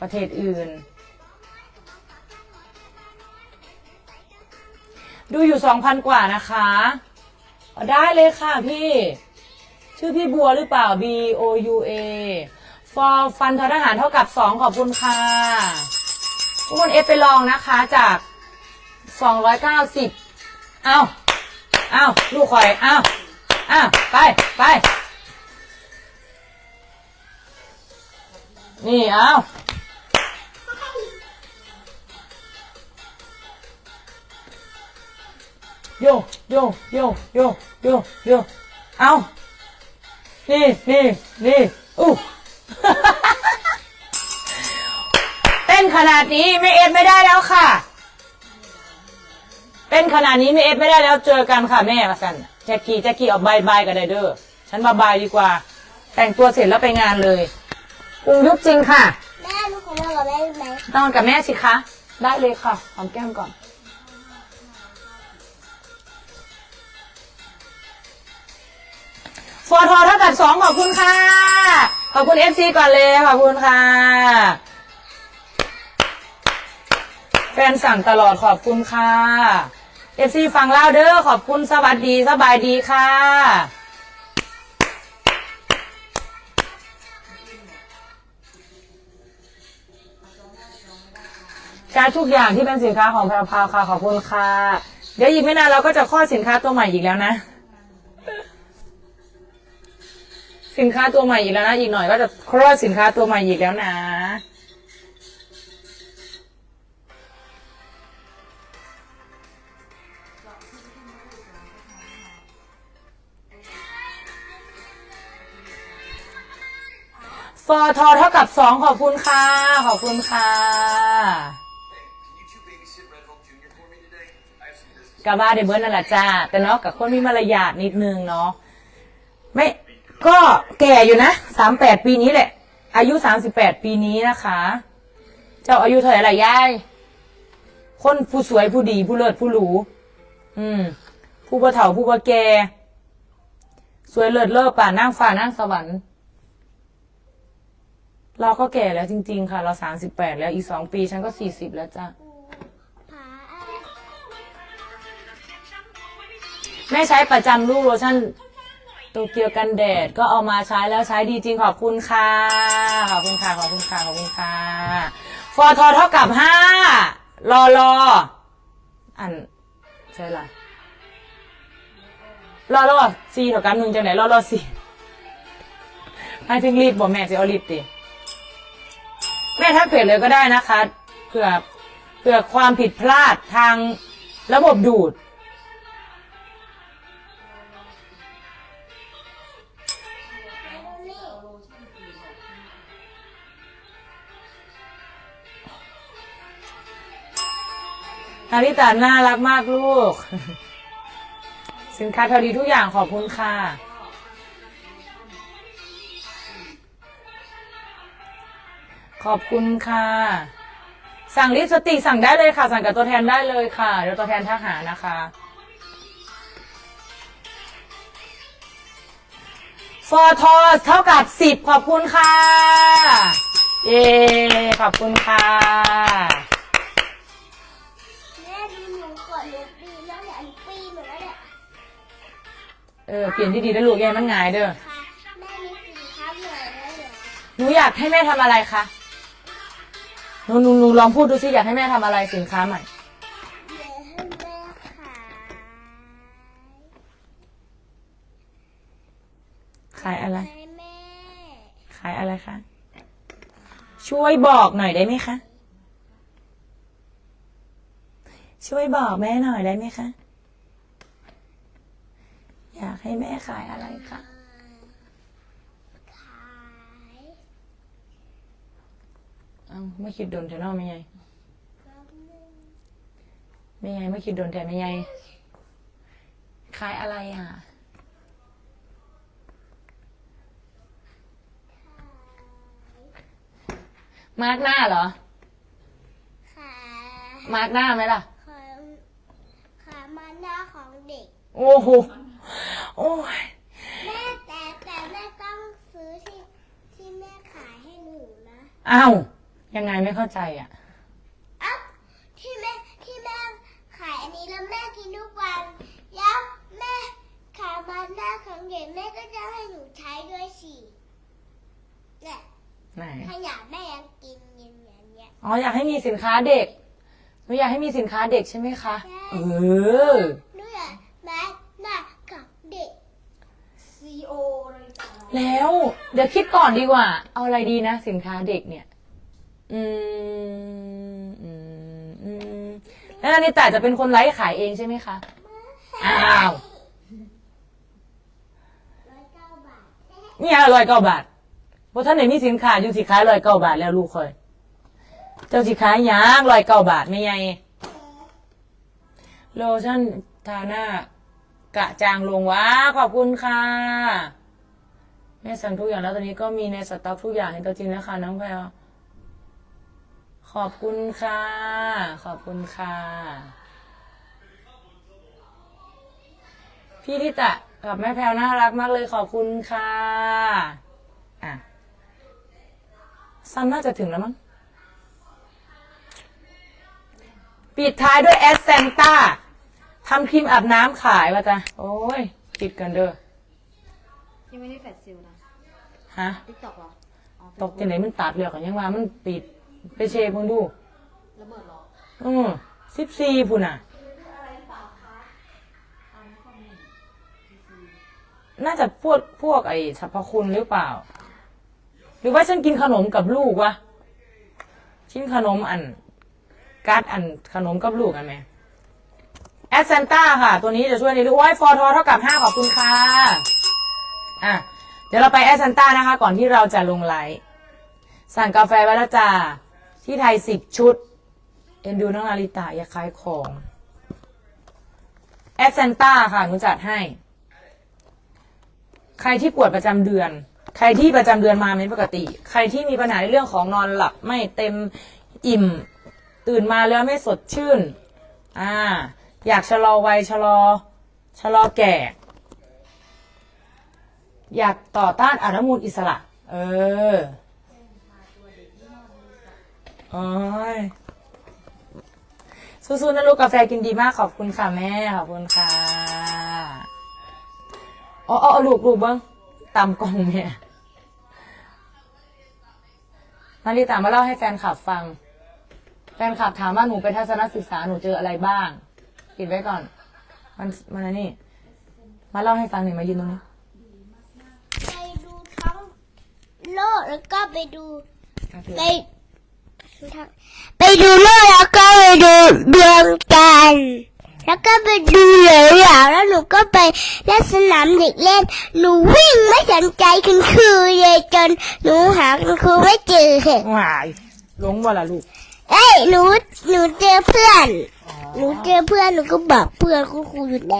ประเทศอื่น ดูอยู่สองพันกว่านะคะ ได้เลยค่ะพี่ ชื่อพี่บัวหรือเปล่า B O U A for ฟันทหารเท่ากับสองขอบคุณค่ะทุกคนเอฟไปลองนะคะจากสองร้อยเก้าสิบเอาเอาลูกคอยเอาเอาไปไปนี่เอา โยโยโยโยโยโยเอานี่นี่นี่อู้เต้นขนาดนี้ไม่เอฟไม่ได้แล้วค่ะเต้นขนาดนี้ไม่เอฟไม่ได้แล้วเจอกันค่ะแม่มาสันแจ็กกี้แจ็กกี้ออกบายบายกันได้เด้อฉันบายบายดีกว่า แต่งตัวเสร็จแล้วไปงานเลยกรุงยุบจริงค่ะแม่ลูกของเราได้ไหมนอนกับแม่สิคะ ได้เลยค่ะหอมแก้มก่อน ฟอทอเท่ากับสองขอบคุณค่ะ ขอบคุณเอฟซีก่อนเลยขอบคุณค่ะ แฟนสั่งตลอดขอบคุณค่ะเอฟซีฟังเล่าเด้อขอบคุณสวัสดีสบายดีค่ะการทุกอย่างที่เป็นสินค้าของแพรพาวค่ะขอบคุณค่ะ เดี๋ยวอีกไม่นานเราก็จะคลอสินค้าตัวใหม่อีกแล้วนะ สินค้าตัวใหม่อีกแล้วนะ อีกหน่อยก็จะคลอดสินค้าตัวใหม่อีกแล้วนะ ฟอทอเท่ากับสองขอบคุณค่ะ ขอบคุณค่ะ กาบ้าเดเบิร์นั่นแหละจ้า แต่เนาะกับคนมีมารยาทนิดนึงเนาะ ไม่ ก็แก่อยู่นะสามแปดปีนี้แหละ อายุสามสิบแปดปีนี้นะคะ เจ้าอายุเท่าไหร่ละยาย คนผู้สวยผู้ดีผู้เลิศผู้หรูอืม ผู้ประเฒ่าผู้ประแกสวยเลิศเลิศป่านนั่งฟ้านั่งสวรรค์ เราก็แก่แล้วจริง ๆ ค่ะ เราสามสิบแปดแล้วอีกสองปีฉันก็สี่สิบแล้วจ้าผาแม่ใช้ประจำลูกโลชั่น โตเกียวกันแดดก็เอามาใช้แล้วใช้ดีจริงขอบคุณค่ะ ขอบคุณค่ะ ขอบคุณค่ะ ขอบคุณค่ะฟอทอเท่ากับห้ารอรออันใช่ละรอรอซีเท่ากันหนึ่งจังไหนรอรอซีให้ถึงรีบบอกแม่จะเอารีบติแม่ทักเพจเลยก็ได้นะคะเผื่อเผื่อความผิดพลาดทางระบบดูด นาริตาน่ารักมากลูก สินค้าเทาดีทุกอย่างขอบคุณค่ะขอบคุณค่ะ สั่งลิปสติกสั่งได้เลยค่ะ สั่งกับตัวแทนได้เลยค่ะ เดี๋ยวตัวแทนทักหานะคะ ฟอทอเท่ากับสิบขอบคุณค่ะ เย้ขอบคุณค่ะ เออเปลี่ยนที่ดีได้ลูกแย่มันง่ายเด้อแม่มีสินค้าเหนื่อยแล้วเหรอหนูอยากให้แม่ทำอะไรคะหนูหนูหนูลองพูดดูสิอยากให้แม่ทำอะไรสินค้าใหม่เดี๋ยวให้แม่ขายขายอะไร ให้แม่ขายอะไรคะ ช่วยบอกหน่อยได้ไหมคะ ช่วยบอกแม่หน่อยได้ไหมคะ ให้แม่ขายอะไรคะ ขายเอ้าไม่คิดโดนแทนนอไม่ไงแป๊บนึงไม่ไงไม่คิดโดนแทนไม่ไงขายอะไรอะมาร์กหน้าเหรอ ขายมาร์กหน้าไหมล่ะของขามันหน้าของเด็ก โอ้โห โอ้ยแม่แต่แต่แม่ต้องซื้อที่ที่แม่ขายให้หนูนะอ้าวยังไงไม่เข้าใจอะอะที่แม่ที่แม่ขายอันนี้แล้วแม่กินทุกวันแล้วแม่ขายมาหน้าของเด็กแม่ก็จะให้หนูใช้ด้วยสิเนี่ยไหน ขยะแม่ยังกินอย่างเงี้ย อ๋ออยากให้มีสินค้าเด็กหนูอยากให้มีสินค้าเด็กใช่ไหมคะใช่เออ หนูอยากมาหน้าของเด็ก CEO เลยจ้ะ แล้ว เดี๋ยวคิดก่อนดีกว่า เอาอะไรดีนะ สินค้าเด็กเนี่ย อืมอืมอืมแล้วนานิตาจะเป็นคนไลฟ์ขายเองใช่ไหมคะ อ้าวร้อยเก้าบาทเนี่ยร้อยเก้าบาทเพราะท่านไหนมีสินค้าอยู่สิขายร้อยเก้าบาทแล้วลูกคอย เจ้าสิขายหยางร้อยเก้าบาทไม่ใหญ่โลชั่นทาหน้ากะจางลงว้าขอบคุณค่ะ แม่สั่งทุกอย่างแล้วตอนนี้ก็มีในสต็อกทุกอย่างในตัวจริงแล้วค่ะน้องแพลวขอบคุณค่ะ ขอบคุณค่ะ พี่ทิตะกับแม่แพลวน่ารักมากเลยขอบคุณค่ะ อะซันน่าจะถึงแล้วมั้ง ปิดท้ายด้วยแอสเซนต้าทำครีมอาบน้ำขายว่ะจ้ะ โอ้ย ปิดกันเด้อ ยังไม่ได้แฟดซิลนะ ฮะติ๊กตอกเหรออ๋อ ตกจังไหนมันตัดเหลือกกันยังว่ามันปิดไปเช็คมึงดู ระเบิดเหรออืมสิบสี่พุ่นอะ น่าจะพวกพวกไอ้สรรพคุณหรือเปล่า หรือว่าฉันกินขนมกับลูกวะชิ้นขนมอัน การ์ดอันขนมกับลูกอันไหมแอสเซนต้าค่ะ ตัวนี้จะช่วยในเรื่องโอ้ยฟอร์ทอเท่ากับห้าขอบคุณค่ะ อะ เดี๋ยวเราไปแอสเซนต้านะคะ ก่อนที่เราจะลงไลฟ์สั่งกาแฟไว้แล้วจ้าที่ไทยสิบชุด เอ็นดูน้องนาริตาอย่าขายของแอสเซนต้าค่ะหนูจัดให้ ใครที่ปวดประจำเดือน ใครที่ประจำเดือนมาไม่ปกติ ใครที่มีปัญหาในเรื่องของนอนหลับไม่เต็มอิ่ม ตื่นมาแล้วไม่สดชื่น อ่า อยากชะลอวัยชะลอชะลอแก่ อยากต่อต้านอนุมูลอิสระ เออโอ้ยสู้ๆนะลูกกาแฟกินดีมากขอบคุณค่ะแม่ ขอบคุณค่ะอ๋ออ๋อลูกลูกเบิ้งตามกล่องเนี่ยนาริตามาเล่าให้แฟนคลับฟัง แฟนคลับถามว่าหนูไปทัศนศึกษาหนูเจออะไรบ้างปิดไว้ก่อน มันมันอันนี่ มาเล่าให้ฟังหน่อยมายืนตรงนี้ ไปดูท้อง โลกแล้วก็ไปดูไปไปดูโลกแล้วก็ไปดูดวงจันทร์แล้วก็ไปดูเหลยอย่างแล้วหนูก็ไปเล่นสนามเด็กเล่น หนูวิ่งไม่สนใจคุณครูเลยจนหนูหาคุณครูไม่เจอวายหลงบ่ล่ะลูก เอ้ยหนูหนูเจอเพื่อน หนูเจอเพื่อนหนูก็บอกเพื่อนคุณครูอยู่ไหน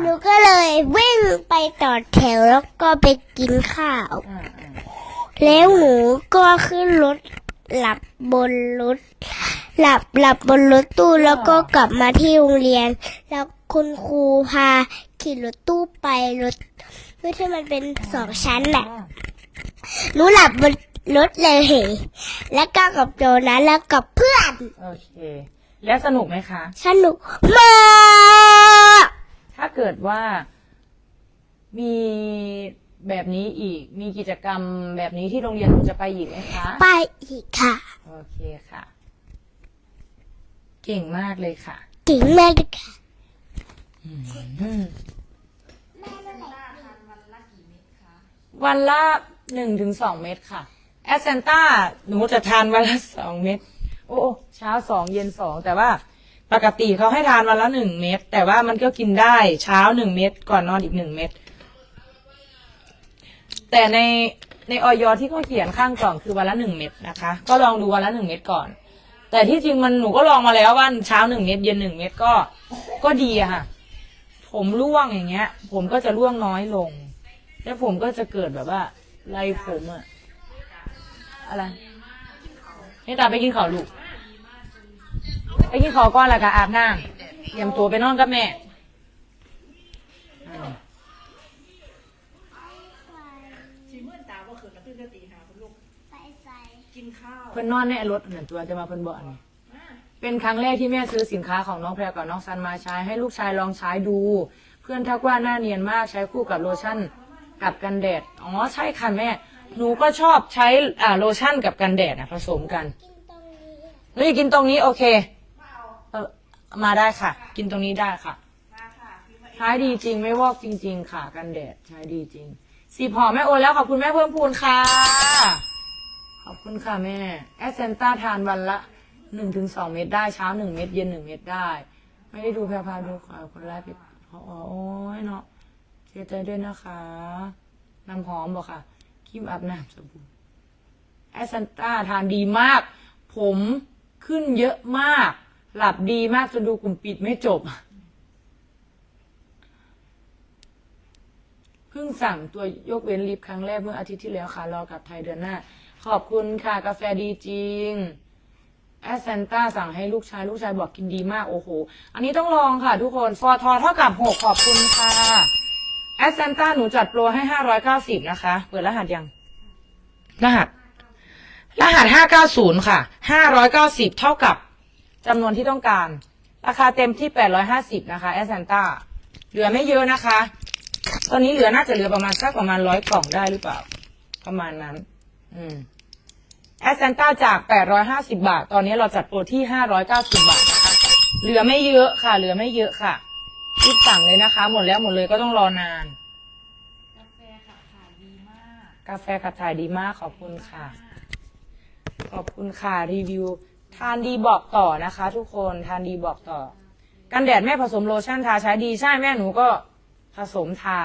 หนูก็เลยวิ่งไปต่อแถวแล้วก็ไปกินข้าวอ่าอ่า แล้วหนูก็ขึ้นรถหลับบนรถหลับหลับบนรถตู้แล้วก็กลับมาที่โรงเรียน แล้วคุณครูพาขี่รถตู้ไปรถรถที่มันเป็นสองชั้นแหละหนูหลับบนรถเลย แล้วก็กับโจนั้นแล้วกับเพื่อน โอเค แล้วสนุกไหมคะ สนุกมาก ถ้าเกิดว่ามี แบบนี้อีก มีกิจกรรมแบบนี้ที่โรงเรียนหนูจะไปอีกไหมคะ ไปอีกค่ะ โอเคค่ะ เก่งมากเลยค่ะเก่งมากเลยค่ะ อืมวันละหนึ่งถึงสองเม็ดค่ะ แอสเซนต้าหนูจะทานวันละสองเม็ดโอ้เช้าสองเย็นสองแต่ว่าปกติเขาให้ทานวันละหนึ่งเม็ดแต่ว่ามันก็กินได้เช้าหนึ่งเม็ดก่อนนอนอีกหนึ่งเม็ด แต่ในในออยที่เขาเขียนข้างกล่องคือวันละหนึ่งเม็ดนะคะ ก็ลองดูวันละหนึ่งเม็ดก่อน แต่ที่จริงมันหนูก็ลองมาแล้วว่าเช้าหนึ่งเม็ดเย็นหนึ่งเม็ดก็ก็ดีอะค่ะ ผมร่วงอย่างเงี้ย ผมก็จะร่วงน้อยลง แล้วผมก็จะเกิดแบบว่าไรผมอะอะไรให้ตาไปกินข้าวลูกไปกินข้าวก่อนแล้วก็อาบน้ำเตรียมตัวไปนอนกับแม่อ่า ชีมื่นตาว่าเขินกระตื้นกระตีหาคุณลูก ไฟไฟ กินข้าว เพิ่นนอนในรถเหมือนตัวจะมาเพิ่นบอกนนี้เป็นครั้งแรกที่แม่ซื้อสินค้าของน้องแพรกับน้องซันมาใช้ให้ลูกชายลองใช้ดู เพื่อนทักว่าหน้าเนียนมากใช้คู่กับโลชั่นกับกันแดดอ๋อใช่ค่ะแม่ หนูก็ชอบใช้อ่าโลชั่นกับกันแดดนะผสมกันนตรงนี้หนูอยากกินตรงนี้โอเคเออมาได้ค่ะ กินตรงนี้ได้ค่ะใช้ดีจริงไม่วอกจริง ๆ ค่ะ กันแดดใช้ดีจริงสีพอแม่โอนแล้วขอบคุณแม่เพิ่มพูนค่ะ ขอบคุณค่ะแม่แอสเซนต้าทานวันละหนึ่งถึงสองเม็ดได้เช้าหนึ่งเม็ดเย็นหนึ่งเม็ดได้ ไม่ได้ดูแพรพาดูค่ะคนแรกไปอ๋อโอ้ยเนาะเสียใจด้วยนะคะน้ำหอมบอกค่ะครีมอาบน้ำสบู่แอสเซนต้าทานดีมาก ผมขึ้นเยอะมาก หลับดีมากจนดูกลุ่มปิดไม่จบเพิ่งสั่งตัวยกเว้นลิฟต์ครั้งแรกเมื่ออาทิตย์ที่แล้วค่ะ รอกลับไทยเดือนหน้า ขอบคุณค่ะกาแฟดีจริงแอสเซนต้าสั่งให้ลูกชาย ลูกชายบอกกินดีมาก โอ้โห อันนี้ต้องลองค่ะทุกคนฟอทอเท่ากับหกขอบคุณค่ะแอสเซนต้าหนูจัดโปรให้ห้าร้อยเก้าสิบนะคะ เปิดรหัสยัง รหัส รหัส590ค่ะ590เก้าสิบเท่ากับจำนวนที่ต้องการ ราคาเต็มที่850นะคะแอสเซนต้าเหลือไม่เยอะนะคะ ตอนนี้เหลือน่าจะเหลือประมาณสักประมาณร้อยกล่องได้หรือเปล่า ประมาณนั้น อืม แอสเซนต้าจาก 850 บาท ตอนนี้เราจัดโปรที่ 590 บาทนะคะเหลือไม่เยอะค่ะ เหลือไม่เยอะค่ะรีบสั่งเลยนะคะ หมดแล้วหมดเลยก็ต้องรอนาน กาแฟขับถ่ายดีมากกาแฟขับถ่ายดีมากขอบคุณค่ะ ขอบคุณค่ะรีวิว ทานดีบอกต่อนะคะ ทุกคนทานดีบอกต่อ กันแดดแม่ผสมโลชั่นทาใช้ดีใช่แม่หนูก็ผสมทา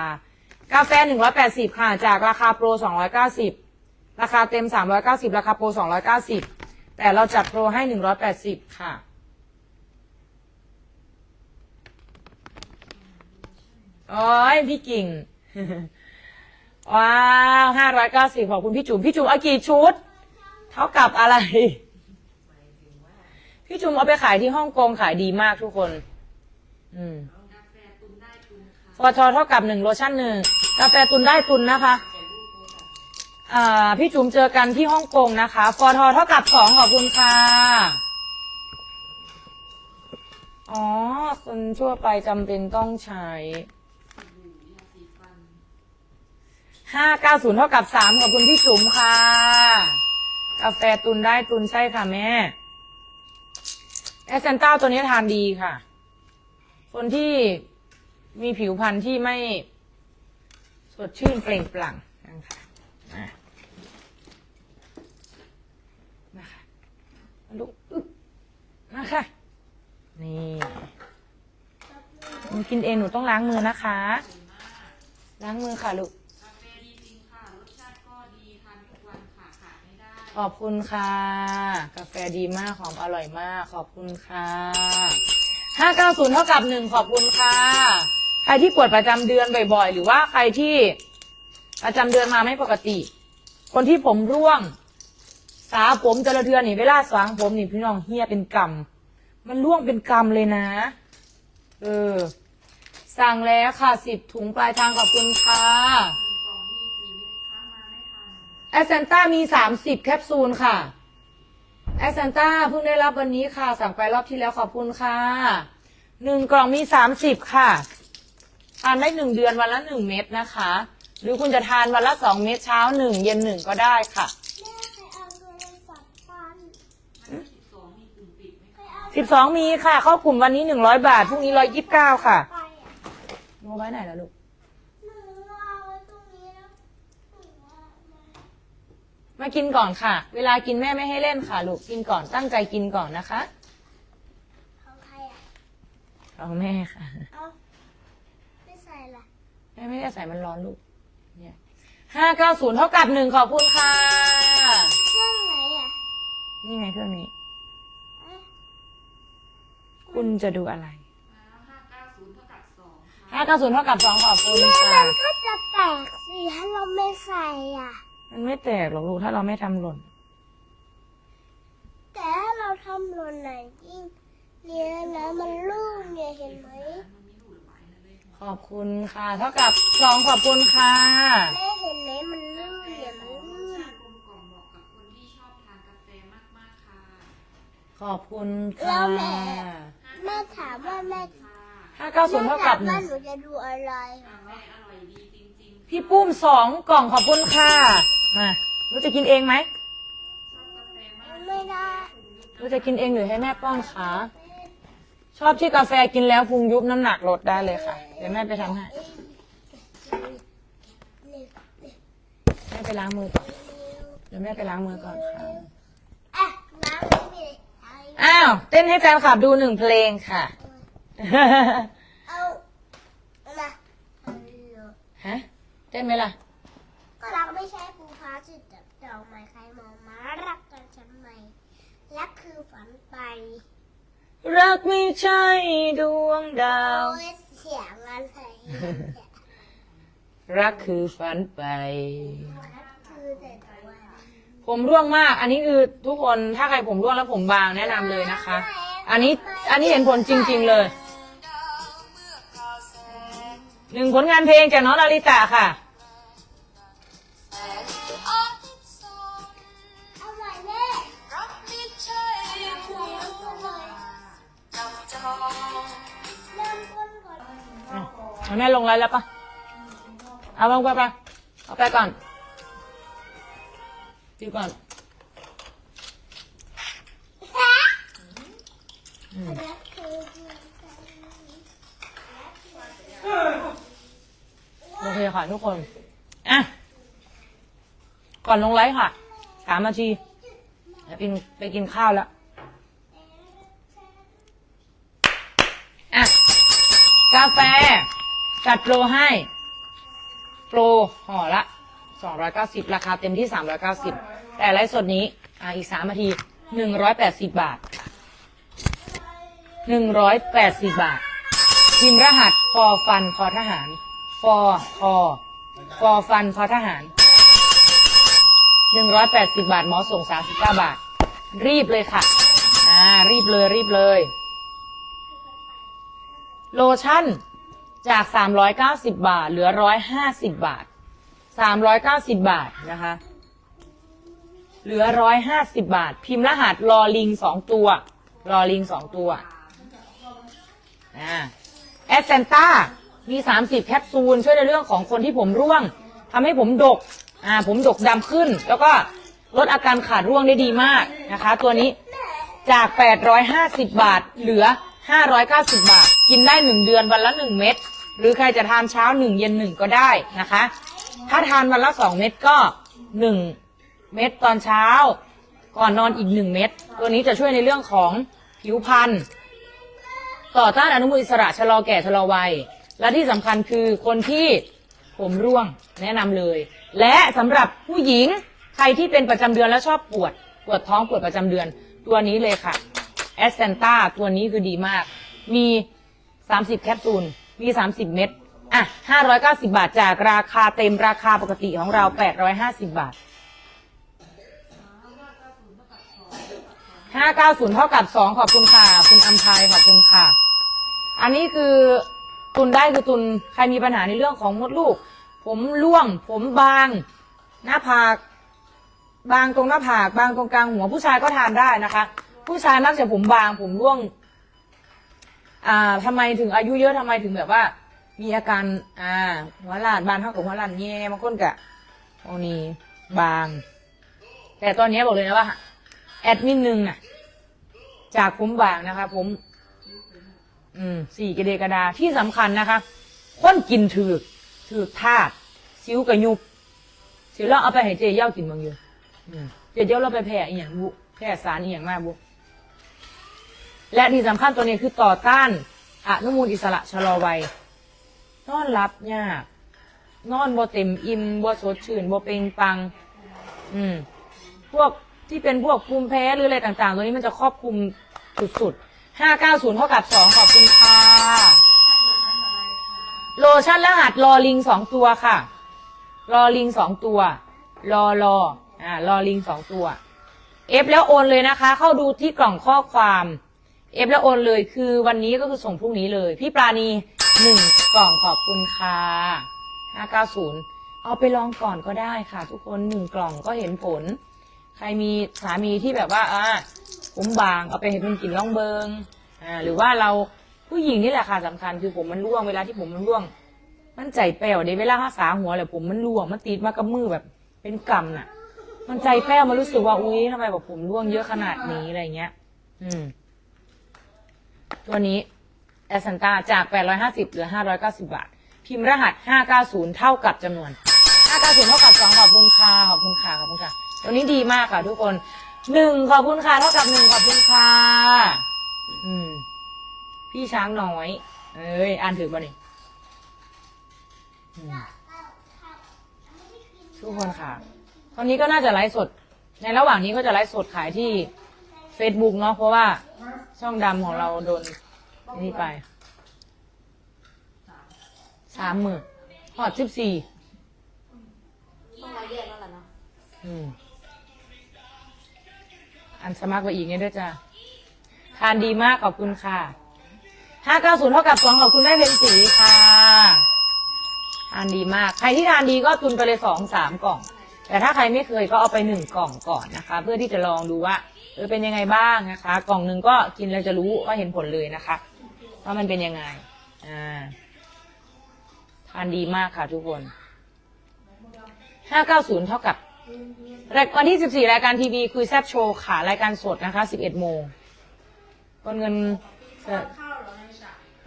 กาแฟหนึ่งร้อยแปดสิบค่ะ จากราคาโปรสอง ร้อยเก้าสิบราคาเต็มสามร้อยเก้าสิบราคาโปรสองร้อยเก้าสิบแต่เราจัดโปรให้หนึ่งร้อยแปดสิบค่ะ โอ้ยพี่กิ่ง ว้าวห้าร้อยเก้าสิบขอบคุณพี่จุ๋มพี่จุ๋มเอากี่ชุด เท่ากับอะไร พี่จุ๋มเอาไปขายที่ฮ่องกงขายดีมากทุกคน อืมฟอทอเท่ากับหนึ่งโลชั่นหนึ่งกาแฟตุนได้ตุนนะคะ อ่าพี่จุ๋มเจอกันที่ฮ่องกงนะคะฟอทอเท่ากับสองขอบคุณค่ะ อ๋อ คนทั่วไปจำเป็นต้องใช้ห้าเก้าศูนย์เท่ากับสามขอบคุณพี่จุ๋มค่ะ กาแฟตุนได้ตุนใช่ค่ะแม่แอสเซนต้าตัวนี้ทานดีค่ะ คนที่มีผิวพรรณที่ไม่สดชื่นเปล่งปลั่งนะคะอะนะคะมา ลูกอึ๊บมาค่ะ นี่หนูกินเองหนูต้องล้างมือนะคะ ล้างมือค่ะลูกกาแฟดีจริงค่ะรสชาติก็ดีทานทุกวันค่ะขาดไม่ได้ขอบคุณค่ะ กาแฟดีมากหอมอร่อยมาก ขอบคุณค่ะห้าเก้าศูนย์เท่ากับหนึ่งขอบคุณค่ะ ใครที่ปวดประจำเดือนบ่อยๆ หรือว่าใครที่ประจำเดือนมาไม่ปกติ คนที่ผมร่วง สาผมจะระเทือนนี่เวลาสางผมนี่พี่น้องเฮียเป็นกรรมมันร่วงเป็นกรรมเลยนะ เออ สั่งแล้วค่ะสิบถุงปลายทางขอบคุณค่ะแอสเซนต้ามีสามสิบแคปซูลค่ะแอสเซนต้าเพิ่งได้รับวันนี้ค่ะ สั่งไปรอบที่แล้วขอบคุณค่ะหนึ่งกล่องมีสามสิบค่ะ ทานได้หนึ่งเดือนวันละหนึ่งเม็ดนะคะ หรือคุณจะทานวันละสองเม็ดเช้าหนึ่งเย็นหนึ่งก็ได้ค่ะ แม่ไปเอาโทรศัพท์ฟันไปเอา สิบสองมีค่ะ เข้ากลุ่มวันนี้หนึ่งร้อยบาท พรุ่งนี้ร้อยยิบเก้าค่ะไปอะโน้ไว้ไหนล่ะลูกหนูเอาไว้ตรงนี้แล้วหนูว่ามามากินก่อนค่ะ เวลากินแม่ไม่ให้เล่นค่ะ ลูก กินก่อน ตั้งใจกินก่อนนะคะ ของใครอะของแม่ค่ะ เอาไม่ใส่ละแม่ไม่ได้ใส่มันร้อนลูก เนี่ยห้าเก้าศูนย์เท่ากับหนึ่งขอบคุณค่ะ เครื่องไหนอะ นี่ไงเครื่องนี้เอ๊ะ คุณจะดูอะไรแล้วห้าเก้าศูนย์เท่ากับสองค่ะห้าเก้าศูนย์เท่ากับสองขอบคุณแม่ค่ะมันก็จะแตกสิถ้าเราไม่ใส่อะ มันไม่แตกหรอกลูกถ้าเราไม่ทำหล่น แต่ถ้าเราทำหล่นไหนยิ่งเนี่ยนะมันลื่นเนี่ยเห็นไหมขอบคุณค่ะ เท่ากับสองขอบคุณค่ะ แม่เห็นไหมมันลื่นเนี่ยมันลื่นกลมกล่อมเหมาะกับคนที่ชอบทานกาแฟมากขอบคุณแล้ค่ะวแม่แม่ถามว่าแม่ห้าเก้าศูนย์เท่ากับหแม่นึ่ถางมว่าหนูจะดูอะไรแม่อร่อยดีจริงพี่ปุ้มสองกล่องขอบคุณค่ะมารู้จะกินเองไหมไม่ได้รู้จะกินเองหรือให้แม่ป้อนคะชอบที่กาแฟกินแล้วพุงยุบน้ำหนักลดได้เลยค่ะ เดี๋ยวแม่ไปทำให้แม่ไปล้างมือก่อนเดี๋ยวแม่ไปล้างมือก่อนค่ะอะน้ำไม่มี อะไรอ้าว เต้นให้แฟนคลับดูหนึ่งเพลงค่ะ เอามาเอาเลยฮะ เต้นไหมล่ะ ก็รักไม่ใช่ภูพาจิตแต่ดอกไม้ใครมองมารักกันฉันไหมรักคือฝันไป รักไม่ใช่ดวงดาว โอ้ยเสียงอะไรรักคือฝันไป รักคือแต่ตัว ผมร่วงมาก อันนี้คือทุกคนถ้าใครผมร่วงแล้วผมบางแนะนำเลยนะคะ อันนี้อันนี้เห็นผลจริง ๆเลยหนึ่งผลงานเพลงจากน้องนาริตะค่ะเอาใหม่แม่เริ่มต้นก่อนเอาแม่ลงไลน์แล้วปะเอาลงไปปะเอาไปก่อนดี ก่อนรักคือโอเคค่ะทุกคน อะ ก่อนลงไลฟ์ค่ะ สามนาทีเดี๋ยวไปกินไปกินข้าวแล้ว อะ กาแฟ จัดโปรให้ โปรห่อละ 290 ราคาเต็มที่ 390 แต่ไลฟ์สดนี้อะอีก 3 นาที 180 บาท 180 บาท พิมพ์รหัสฟอฟันคอทหารฟอคอฟอฟันคอทหาร 180 บาท หมอส่ง 39 บาท รีบเลยค่ะ อ่า รีบเลยรีบเลย โลชั่นจาก 390 บาท เหลือ 150 บาท 390บบาทนะคะ เหลือ150บบาท พิมพ์รหัสรอลิง2ตัว รอลิง2ตัวอ่าแอสเซนต้ามี30แคปซูล ช่วยในเรื่องของคนที่ผมร่วงทำให้ผมดก อ่า ผมดกดำขึ้น แล้วก็ลดอาการขาดร่วงได้ดีมากนะคะ ตัวนี้จาก 850 บาท เหลือ 590 บาท กินได้ 1 เดือนวันละ 1 เม็ด หรือใครจะทานเช้า 1 เย็น 1 ก็ได้นะคะ ถ้าทานวันละ2เม็ดก็1เม็ดตอนเช้า ก่อนนอนอีก1เม็ดตัวนี้จะช่วยในเรื่องของผิวพรรณต่อต้านอนุมูลอิสระชะลอแก่ชะลอวัย และที่สำคัญคือคนที่ผมร่วงแนะนำเลย และสำหรับผู้หญิงใครที่เป็นประจำเดือนแล้วชอบปวด ปวดท้องปวดประจำเดือน ตัวนี้เลยค่ะแอสเซนต้าตัวนี้คือดีมาก มี 30 แคปซูล มี 30 เม็ด อะ590บาทจากราคาเต็มราคาปกติของเรา850บาท590เท่ากับ2ขอบคุณค่ะ คุณอัมภัยขอบคุณค่ะ อันนี้คือตุนได้คือตุนใครมีปัญหาในเรื่องของมดลูก ผมร่วง ผมบาง หน้าผาก บางตรงหน้าผาก บางตรงกลางหัวผู้ชายก็ทานได้นะคะ ผู้ชายมักจะผมบางผมร่วง อ่าทำไมถึงอายุเยอะทำไมถึงแบบว่า มีอาการอ่าหัวหลานบานเท่ากับหัวหลานแย่บางคนกะโอ้นี่บาง แต่ตอนนี้บอกเลยนะว่าแอดมินหนึ่งน่ะ จากผมบางนะคะ ผม อืมสี่กระเดกระดาที่สำคัญนะคะคนกินถือถือธาตุซิ้วกระยุบสิเราเอาไปให้เจเย่ากินบางอยู่เจเย่าเราไปแพ้อีหยังบุแพ้สารอีหยังมากบุและที่สำคัญตัวนี้คือต่อต้านอนุมูลอิสระชะลอวัย นอนรับยาก นอนบ่เต็มอิ่มบ่สดชื่นบ่เปล่งปลัง อืม พวกที่เป็นพวกภูมิแพ้หรืออะไรต่างๆ ตัวนี้มันจะครอบคลุมสุดๆ590เท่ากับ2ขอบคุณค่ะโลชั่นรหัสรอลิง2ตัวค่ะ รอลิง2ตัว รอรออ่ารอลิง2ตัว เอฟแล้วโอนเลยนะคะ เข้าดูที่กล่องข้อความ เอฟแล้วโอนเลยคือวันนี้ก็คือส่งพรุ่งนี้เลย พี่ปราณี หนึ่งกล่องขอบคุณค่ะ590เก้าศูนย์เอาไปลองก่อนก็ได้ค่ะ ทุกคนหนึ่งกล่องก็เห็นผล ใครมีสามีที่แบบว่าอ่าผมบางเอาไปให้เพิ่นกินล่องเบิงอ่าหรือว่าเราผู้หญิงนี่แหละค่ะสำคัญคือผมมันร่วงเวลาที่ผมมันร่วง มันใจแป้วเดี๋ยวเวลาห้าสาหัวเลยผมมันร่วงมันติดมากับมือแบบ เป็นกำน่ะ มันใจแป้วมันรู้สึกว่าอุ้ยทำไมแบบผมร่วงเยอะขนาดนี้อะไรเงี้ย อืม ตัวนี้ แอสซันตาจาก 850เหลือ 590 บาท พิมพ์รหัส 590 เท่ากับจำนวน 590 เท่ากับ 2 ขอบคุณค่ะขอบคุณค่ะขอบคุณค่ะ ตัวนี้ดีมากค่ะทุกคน 1 ขอบคุณค่ะเท่ากับ 1 ขอบคุณค่ะอืม พี่ช้างน้อย เอ้ย อ่านถือบ่นี่อืมทุกคนค่ะตอนนี้ก็น่าจะไลฟ์สด ในระหว่างนี้ก็จะไลฟ์สดขายที่ Facebook เนาะเพราะว่าช่องดำของเราโดน นี่ไปสามหมื่นหอดสิบสี่ต้องมาแยกแล้วล่ะเนาะอืมอันสมัครไปอีกเนี่ยด้วยจ้ะทานดีมากขอบคุณค่ะห้าเก้าศูนย์เท่ากับสองขอบคุณแม่เพ็ญศรีค่ะทานดีมาก ใครที่ทานดีก็ตุนไปเลยสองสามกล่อง แต่ถ้าใครไม่เคยก็เอาไปหนึ่งกล่องก่อนนะคะ เพื่อที่จะลองดูว่าเออเป็นยังไงบ้างนะคะ กล่องหนึ่งก็กินแล้วจะรู้ว่าเห็นผลเลยนะคะ ว่ามันเป็นยังไง อ่า ทานดีมากค่ะทุกคนห้าเก้าศูนย์เท่ากับรายวันที่สิบสี่รายการทีวีคุยแซบโชว์ค่ะ รายการสดนะคะสิบเอ็ดโมงก็เงินจะ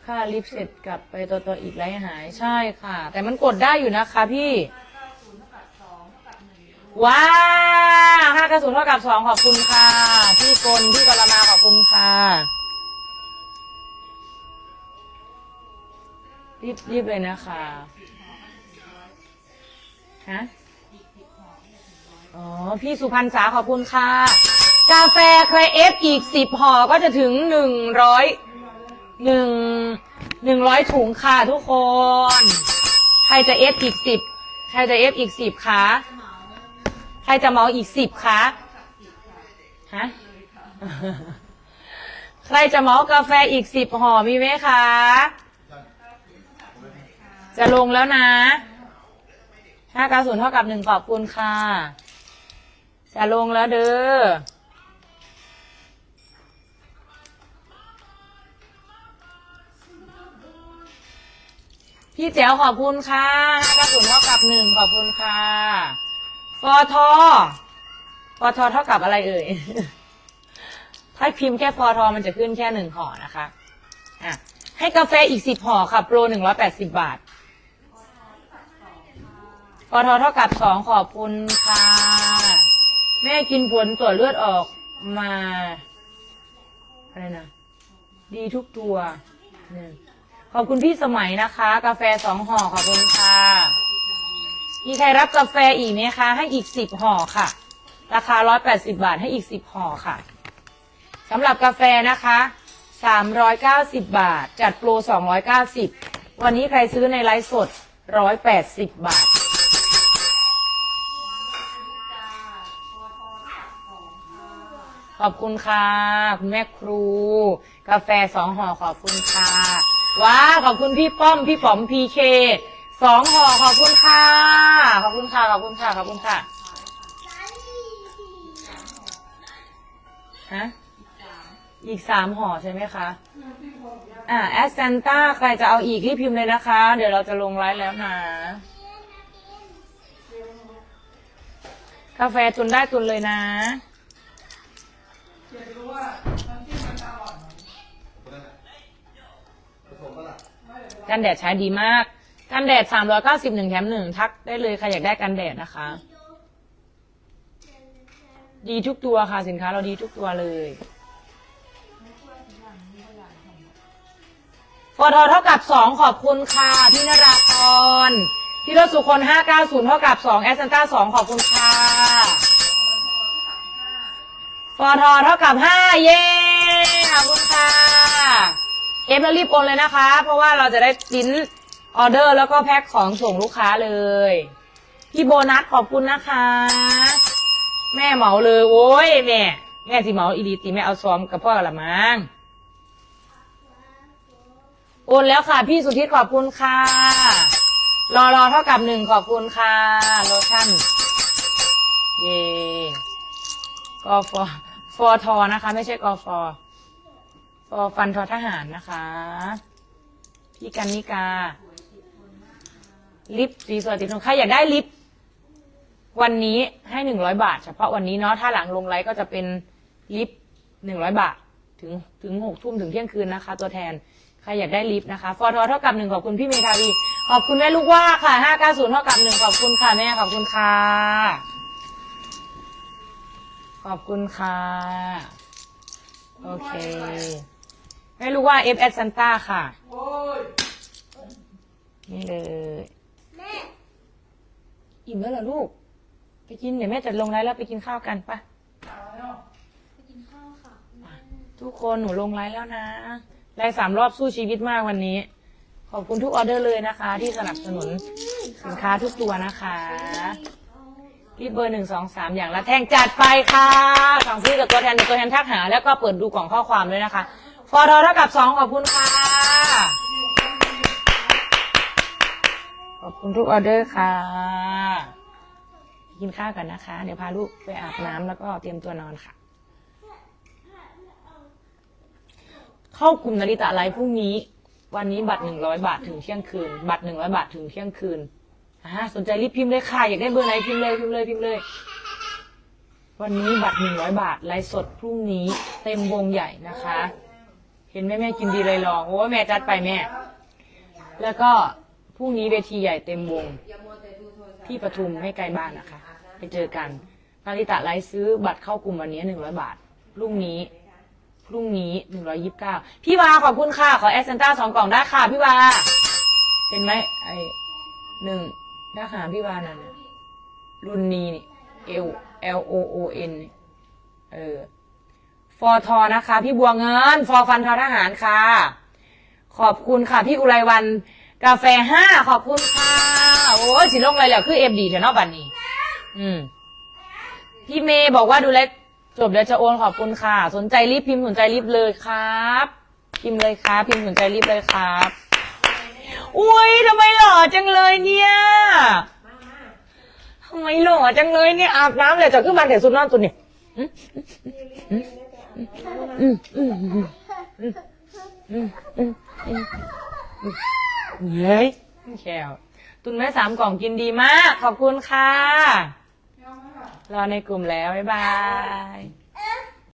ค่าลิฟต์เสร็จกลับไปตัวตัวอีกไรหายใช่ค่ะ แต่มันกดได้อยู่นะคะพี่ศูนย์เท่าห้าวห้ากระสุนเท่ากับสองขอบคุณค่ะ พี่กลพี่กรมาขอบคุณค่ะ รีบรีบเลยนะคะฮะอ๋อ พี่สุพรรณษาขอบคุณค่ะ กาแฟใครเอฟอีกสิบห่อก็จะถึงหนึ่งร้อยหนึ่งหนึ่งร้อยถุงค่ะทุกคน ใครจะเอฟอีกสิบใครจะเอฟอีกสิบคะใครจะเมาอีกสิบคะฮะใครจะเมากาแฟอีกสิบห่อมีไหมคะ จะลงแล้วนะห้าเก้าศูนย์เท่ากับหนึ่งขอบคุณค่ะ จะลงแล้วเด้อพี่แจ๋วขอบคุณค่ะห้าเก้าศูนย์เท่ากับหนึ่งขอบคุณค่ะฟอทอฟอทอเท่ากับอะไรเอ่ย ถ้าพิมพ์แค่ฟอทอมันจะขึ้นแค่หนึ่งห่อนะคะ อะ ให้กาแฟอีกสิบห่อค่ะ โปรหนึ่งร้อยแปดสิบบาท ปทเท่ากับสองขอบคุณค่ะ แม่กินผลตรวจเลือดออกมาอะไรนะดีทุกตัวขอบคุณพี่สมัยนะคะ กาแฟสองห่อขอบคุณค่ะมีใครรับกาแฟอีกไหมคะ ให้อีกสิบห่อค่ะ ราคาร้อยแปดสิบาทให้อีกสิบห่อค่ะสำหรับกาแฟนะคะสามร้อยเก้าสิบบาท จัดโปรสองร้อยเก้าสิบวันนี้ใครซื้อในไลฟ์สดร้อยแปดสิบบาท จ้าพอทอเท่ากับสองค่ะ ข อบคุณค่ะคุณแม่ครู กาแฟสองห่อขอบคุณค่ะว้าขอบคุณพี่ป้อมพี่ป๋อมพีเคสองห่อขอบคุณค่ะ ขอบคุณค่ะ ขอบคุณค่ะ ขอบคุณค่ะฮะอีกสามห่อใช่ไหมคะ อ่าแอสเซนต้าใครจะเอาอีกรีบพิมพ์เลยนะคะ เดี๋ยวเราจะลงไลฟ์แล้วนะ กาแฟตุนได้ตุนเลยนะ กันแดดใช้ดีมาก กันแดดสามร้อยเก้าสิบหนึ่งแถมหนึ่งทักได้เลยใครอยากได้กันแดดนะคะ ดีทุกตัวค่ะสินค้าเราดีทุกตัวเลย ฟอทอเท่ากับสองขอบคุณค่ะพี่นราพรพี่รสุคนห้าเก้าศูนย์เท่ากับสองแอสเซนต้าสองขอบคุณค่ะ ฟอทอเท่ากับห้าเย้ขอบคุณค่ะเอฟแล้วรีบโอนเลยนะคะ เพราะว่าเราจะได้ปิ้นออเดอร์แล้วก็แพ็คของส่งลูกค้าเลยพี่โบนัสขอบคุณนะคะ แม่เหมาเลยโอ้ยแม่ แม่สิเหมาอีดีตีแม่เอาซ้อมกับพ่อละมั้งโอนแล้วค่ะ พี่สุทธิตขอบคุณค่ะ รอรอเท่ากับหนึ่งขอบคุณค่ะโลชั่นเย่ ก็ฟอฟอทอนะคะ ไม่ใช่กอฟอฟอฟันทอทหารนะคะ พี่กันนิกา ลิปสีสวยติดทนใครอยากได้ลิป วันนี้ให้หนึ่งร้อยบาท เฉพาะวันนี้เนาะถ้าหลังลงไลฟ์ก็จะเป็นลิปหนึ่งร้อยบาท ถึงถึงหกทุ่มถึงเที่ยงคืนนะคะ ตัวแทนใครอยากได้ลิฟต์นะคะ ฟอทอเท่ากับหนึ่งขอบคุณพี่เมธาวีขอบคุณแม่ลูกว่าค่ะห้าเก้าศูนย์เท่ากับหนึ่งขอบคุณค่ะแม่ขอบคุณค่ะ ขอบคุณค่ะ โอเคแม่ลูกว่าเอฟแอดซันต้าค่ะ นี่เลยแม่อิ่มแล้วเหรอลูก ไปกินเดี๋ยวแม่จะลงไลฟ์แล้วไปกินข้าวกันปะไปกินข้าวค่ะทุกคนหนูลงไลฟ์แล้วนะไลฟ์สามรอบสู้ชีวิตมากวันนี้ ขอบคุณทุกออเดอร์เลยนะคะ ที่สนับสนุนสินค้าทุกตัวนะคะ รีบเบอร์หนึ่งสองสามอย่างละแทงจัดไปค่ะสั่งซื้อกับตัวแทนเดี๋ยวตัวแทนทักหา แล้วก็เปิดดูกล่องข้อความด้วยนะคะ ฟอร์ดเท่ากับสองขอบคุณค่ะ ขอบคุณทุกออเดอร์ค่ะ กินข้าวกันนะคะ เดี๋ยวพาลูกไปอาบน้ำแล้วก็เตรียมตัวนอนค่ะ เข้ากลุ่มนาริตะไลฟ์พรุ่งนี้ วันนี้บัตรหนึ่งร้อยบาทถึงเที่ยงคืน บัตรหนึ่งร้อยบาทถึงเที่ยงคืน อ่าสนใจรีบพิมพ์เลยค่ะ อยากได้เบอร์ไหนพิมพ์เลยพิมพ์เลยพิมพ์เลย วันนี้บัตรหนึ่งร้อยบาทไลฟ์สดพรุ่งนี้เต็มวงใหญ่นะคะ เห็นแม่แม่กินดีเลยลองโอ้แม่จัดไปแม่ แล้วก็พรุ่งนี้เวทีใหญ่เต็มวง ที่ปทุมไม่ไกลบ้านนะคะ ไปเจอกันนาริตะไลฟ์ซื้อบัตรเข้ากลุ่มวันนี้หนึ่งร้อยบาทพรุ่งนี้พรุ่งนี้หนึ่งร้อยิบเก้าพี่วาขอบคุณค่ะ ขอแอสเซนต้าสองกล่องได้ค่ะ พี่วาเห็นไหมไอหนึ่ง ถ้าหาพี่วานั่นน่ะรุนนีนี่ L L O O N เออฟอทอนะคะ พี่บัวเงิน ฟอฟันทอทหารค่ะ ขอบคุณค่ะ พี่อุไรวัน กาแฟห้าขอบคุณค่ะ โอ้สิลงอะไรแล้วคือเอฟดีเถอะนาะบันนี้ อืม พี่เมย์บอกว่าดูแลจบเดี๋ยวจะโอนขอบคุณค่ะ สนใจรีบพิมพ์สนใจรีบเลยครับ พิมพ์เลยครับ พิมพ์สนใจรีบเลยครับ อุ้ยทำไมหล่อจังเลยเนี่ยทำไมหล่อจังเลยเนี่ยอาบน้ำเลยจากขึ้นมาแต่สุดนอนตัวเนี่ยเฮ้ยแขวตุนแม่สามกล่องกินดีมาก ขอบคุณค่ะ รอในกลุ่มแล้ว บ๊ายบาย